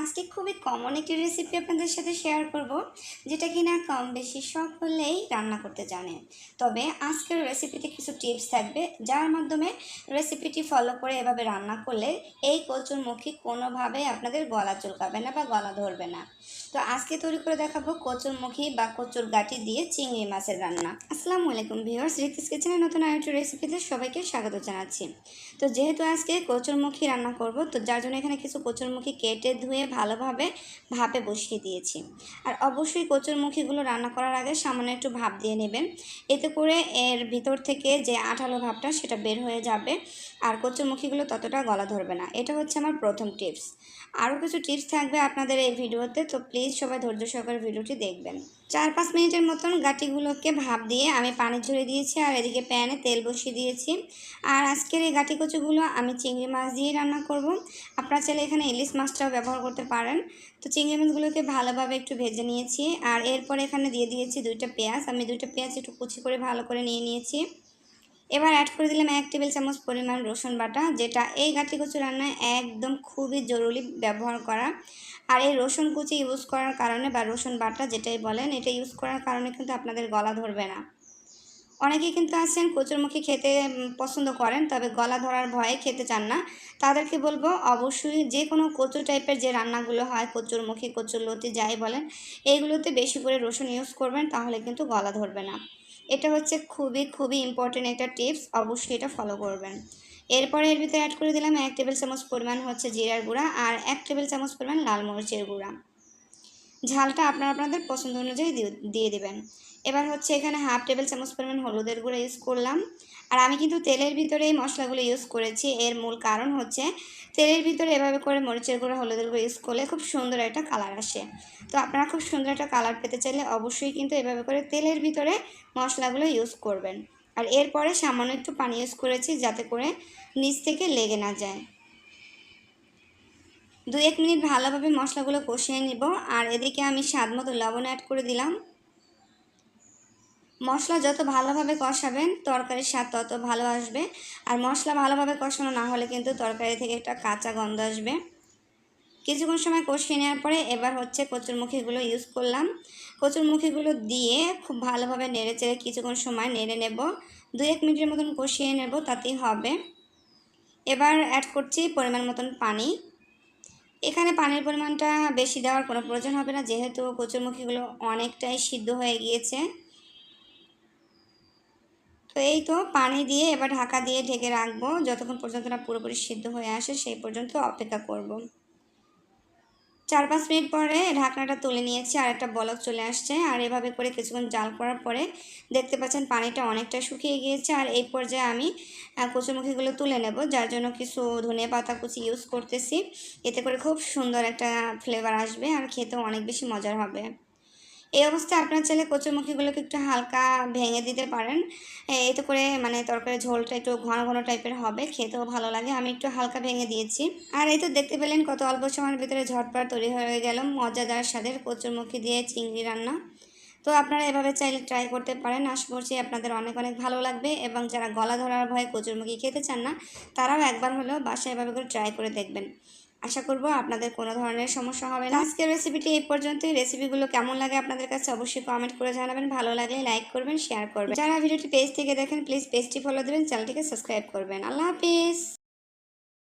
আজকে খুবই কমন একটি রেসিপি আপনাদের সাথে শেয়ার করব, যেটা কিনা কম বেশি সকলেই রান্না করতে জানে। তবে আজকের রেসিপিতে কিছু টিপস থাকবে, যার মাধ্যমে রেসিপিটি ফলো করে এভাবে রান্না করলে এই কচুরমুখী কোনোভাবে আপনাদের গলা চুলকাবে না বা গলা ধরবে না। তো আজকে তৈরি করে দেখাবো কচুরমুখী বা কচুর গাটি দিয়ে চিংড়ি মাছের রান্না। আসসালামু আলাইকুম ভিউয়ার্স রিতিস কিচেনের নতুন আরেকটি রেসিপিতে সবাইকে স্বাগত জানাচ্ছি। তো যেহেতু আজকে কচুরমুখী রান্না করব, তো যার জন্য এখানে কিছু কচুরমুখী কেটে ধুয়ে ভালোভাবে ভাপে বসিয়ে দিয়েছি। আর অবশ্যই কচুর কচুরমুখীগুলো রান্না করার আগে সামান্য একটু ভাপ দিয়ে নেবেন। এতে করে এর ভিতর থেকে যে আঠালো ভাবটা সেটা বের হয়ে যাবে আর কচুর কচুরমুখীগুলো ততটা গলা ধরবে না। এটা হচ্ছে আমার প্রথম টিপস। আরও কিছু টিপস থাকবে আপনাদের এই ভিডিওতে, তো প্লিজ সবাই ধৈর্য সহকারে ভিডিওটি দেখবেন। চার পাঁচ মিনিটের মতন গাটিগুলোকে ভাপ দিয়ে আমি পানি ঝরে দিয়েছি আর এদিকে প্যানে তেল বসিয়ে দিয়েছি। আর আজকের এই গাটি কচুগুলো আমি চিংড়ি মাছ দিয়ে রান্না করব। আপনারা চাইলে এখানে ইলিশ মাছটাও ব্যবহার করতে পারেন। তো চিংড়ি মাছগুলোকে ভালোভাবে একটু ভেজে নিয়েছি। আর এরপরে এখানে দিয়ে দিয়েছি দুইটা পেঁয়াজ। আমি দুইটা পেঁয়াজ একটু কুচি করে ভালো করে নিয়ে নিয়েছি। এবার অ্যাড করে দিলাম এক টেবিল চামচ পরিমাণ রসুন বাটা, যেটা এই গাঁটি কচু রান্নায় একদম খুবই জরুরি ব্যবহার করা। আর এই রসুন কুচি ইউজ করার কারণে বা রসুন বাটা যেটাই বলেন, এটা ইউজ করার কারণে কিন্তু আপনাদের গলা ধরবে না। অনেকেই কিন্তু আছেন কচুরমুখী খেতে পছন্দ করেন, তবে গলা ধরার ভয়ে খেতে চান না। তাদেরকে বলব অবশ্যই যে কোনো কচু টাইপের যে রান্নাগুলো হয় কচুরমুখী কচুর লতি, যাই বলেন, এইগুলোতে বেশি করে রসুন ইউজ করবেন, তাহলে কিন্তু গলা ধরবে না। এটা হচ্ছে খুবই খুবই ইম্পর্টেন্ট একটা টিপস অবশ্যই এটা ফলো করবেন। এরপরে এর ভিতরে অ্যাড করে দিলাম এক টেবিল চামচ পরিমাণ হচ্ছে জিরার গুঁড়া আর এক টেবিল চামচ পরিমাণ লাল মরিচের গুঁড়া। ঝালটা আপনারা আপনাদের পছন্দ অনুযায়ী দিয়ে দেবেন। এবার হচ্ছে এখানে হাফ টেবিল চামচ পরিমাণ হলুদের গুঁড়ো ইউজ করলাম। আর আমি কিন্তু তেলের ভিতরে এই মশলাগুলো ইউজ করেছি। এর মূল কারণ হচ্ছে তেলের ভিতরে এভাবে করে মরিচের গুঁড়ো, হলুদের গুঁড়ো ইউজ করলে খুব সুন্দর একটা কালার আসে। তো আপনারা খুব সুন্দর একটা কালার পেতে চাইলে অবশ্যই কিন্তু এভাবে করে তেলের ভিতরে মশলাগুলো ইউজ করবেন। আর এরপরে সামান্য একটু পানি ইউজ করেছি যাতে করে নিচ থেকে লেগে না যায়। দু এক মিনিট ভালোভাবে মশলাগুলো কষিয়ে নিব। আর এদিকে আমি স্বাদ মতো লবণ অ্যাড করে দিলাম। মশলা যত ভালোভাবে কষাবেন, তরকারির স্বাদ তত ভালো আসবে। আর মশলা ভালোভাবে কষানো না হলে কিন্তু তরকারি থেকে একটা কাঁচা গন্ধ আসবে। কিছুক্ষণ সময় কষিয়ে নেওয়ার পরে এবার হচ্ছে কচুরমুখীগুলো ইউজ করলাম। কচুরমুখীগুলো দিয়ে খুব ভালোভাবে নেড়ে চেড়ে কিছুক্ষণ সময় নেড়ে নেব। দু এক মিনিটের মতন কষিয়ে নেব, তাতেই হবে। এবার অ্যাড করছি পরিমাণ মতন পানি। এখানে পানির পরিমাণটা বেশি দেওয়ার কোনো প্রয়োজন হবে না, যেহেতু কচুরমুখীগুলো অনেকটাই সিদ্ধ হয়ে গিয়েছে তো এই তো পানি দিয়ে এবার ঢাকা দিয়ে ঢেকে রাখব, যতক্ষণ পর্যন্ত না পুরোপুরি সিদ্ধ হয়ে আসে সেই পর্যন্ত অপেক্ষা করব। চার পাঁচ মিনিট পরে ঢাকনাটা তুলে নিয়েছি, আর একটা বলক চলে আসছে। আর এভাবে করে কিছুক্ষণ জাল করার পরে দেখতে পাচ্ছেন পানিটা অনেকটা শুকিয়ে গিয়েছে। আর এই পর্যায়ে আমি কচুমুখিগুলো তুলে নেব, যার জন্য কিছু ধনে পাতা কুচি ইউজ করতেছি। এতে করে খুব সুন্দর একটা ফ্লেভার আসবে, আর খেতেও অনেক বেশি মজার হবে। এই অবস্থায় আপনার চাইলে কচুরমুখিগুলোকে একটু হালকা ভেঙে দিতে পারেন। এতে করে মানে তরকারি ঝোলটা একটু ঘন ঘন টাইপের হবে, খেতেও ভালো লাগে। আমি একটু হালকা ভেঙে দিয়েছি। আর এই তো দেখতে পেলেন কত অল্প সময়ের ভিতরে ঝটপট তৈরি হয়ে গেল মজাদার স্বাদের কচুরমুখি দিয়ে চিংড়ি রান্না। তো আপনারা এভাবে চাইলে ট্রাই করতে পারেন। আশা করছি আপনাদের অনেক অনেক ভালো লাগবে এবং যারা গলা ধরার ভয়ে কচুরমুখি খেতে চান না, তারাও একবার হলেও বাসায় এভাবে করে ট্রাই করে দেখবেন। আশা করব আপনাদের কোনো ধরনের সমস্যা হবে না। আজকের রেসিপিটি এই পর্যন্তই। রেসিপিগুলো কেমন লাগে আপনাদের কাছে অবশ্যই কমেন্ট করে জানাবেন। ভালো লাগলে লাইক করবেন শেয়ার করবেন। যারা ভিডিওটি পেজ থেকে দেখেন প্লিজ পেজটি ফলো দেবেন চ্যানেলটিকে সাবস্ক্রাইব করবেন। আল্লাহ হাফিজ!